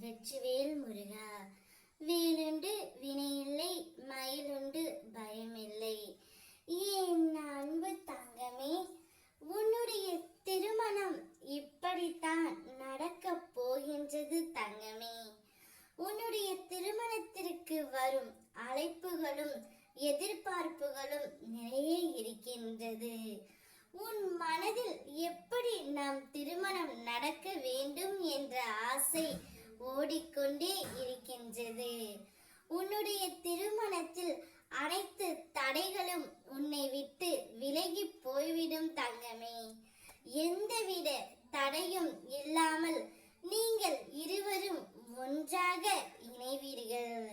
வெற்றிவேல் முருகா. வேலுண்டு வினையில்லை மயிலுண்டு பயமில்லை. ஏன் அன்பு தங்கமே உன்னுடைய திருமணம் இப்படித்தான் நடக்கப் போகின்றது தங்கமே. உன்னுடைய திருமணத்திற்கு வரும் அழைப்புகளும் எதிர்பார்ப்புகளும் நிறைய இருக்கின்றது. உன் மனதில் எப்படி நம் திருமணம் நடக்க வேண்டும் என்ற ஆசை ஓடிக்கொண்டே இருக்கின்றது. உன்னுடைய திருமணத்தில் அனைத்து தடைகளும் உன்னை விட்டு விலகி போய்விடும் தங்கமே. எந்தவித தடையும் இல்லாமல் நீங்கள் இருவரும் ஒன்றாக இணைவீர்கள்.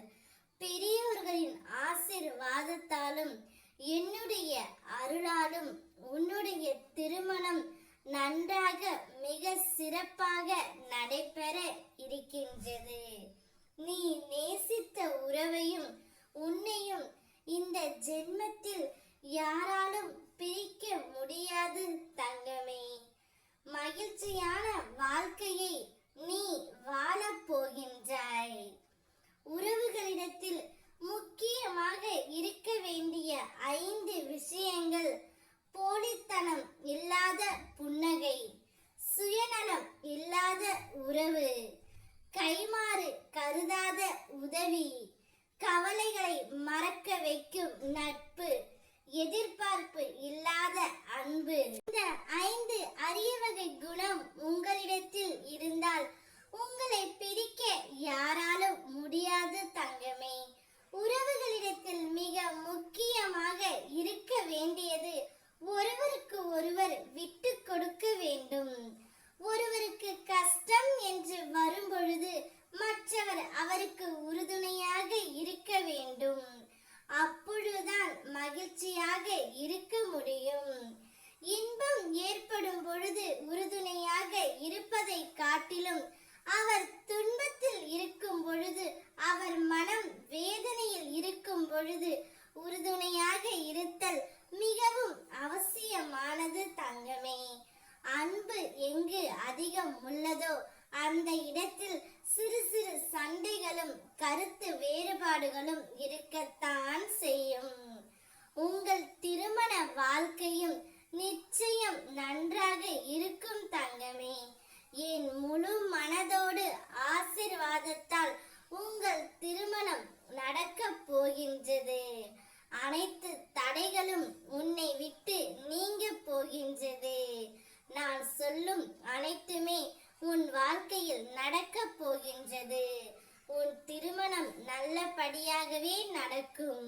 பெரியோர்களின் ஆசிர்வாதத்தாலும் என்னுடைய அருளாலும் உன்னுடைய திருமணம் நன்றாக மிக சிறப்பாக நடைபெற இருக்கின்றது. நீ நேசித்த உறவையும் உன்னையும் இந்த ஜென்மத்தில் யாராலும் பிரிக்க முடியாது தங்கமே. மகிழ்ச்சியான வாழ்க்கையை நீ வாழப் போகின்றாய். உறவுகளிடத்தில் முக்கியமாக இருக்க வேண்டிய ஐந்து விஷயங்கள் போலித்தனம் இல்லாத புன்னகை சுயநலம் இல்லாத உறவு கைமாறு கருதாத உதவி கவலைகளை மறக்க வைக்கும் நட்பு எதிர்பார்ப்பு இல்லாத அன்பு. இந்த ஐந்து அரிய வகை குணம் உங்களிடத்தில் இருந்தால் உங்களை பிரிக்க யாராலும் முடியாது தங்கமே உறவுகளிடத்தில் மிக முக்கியமாக இருக்க வேண்டியது ஒருவருக்கு ஒருவர் விட்டு கொடுக்க வேண்டும் ஒருவருக்கு கஷ்டம் என்று வரும்பொழுது மற்றவர் அவருக்கு உறுதுணையாக இருக்க வேண்டும் அப்பொழுதுதான் உறுதுணையாக இருக்க முடியும். இன்பம் ஏற்படும் பொழுது உறுதுணையாக இருப்பதை காட்டிலும் அவர் துன்பத்தில் இருக்கும் பொழுது அவர் மனம் வேதனையில் இருக்கும் பொழுது உறுதுணையாக இருத்தல் மிகவும் அவசியமானது தங்கமே. அன்பு எங்கு அதிகம் உள்ளதோ அந்த இடத்தில் சிறு சிறு சண்டைகளும் கருத்து வேறுபாடுகளும் இருக்க வாழ்க்கையும் நிச்சயம் நன்றாக இருக்கும் தங்கமே. என் முழு மனதோடு ஆசிர்வாதத்தால் உங்கள் திருமணம் நடக்கப் போகின்றது. அனைத்து தடைகளும் உன்னை விட்டு நீங்க போகின்றது. நான் சொல்லும் அனைத்துமே உன் வாழ்க்கையில் நடக்கப் போகின்றது. உன் திருமணம் நல்லபடியாகவே நடக்கும்.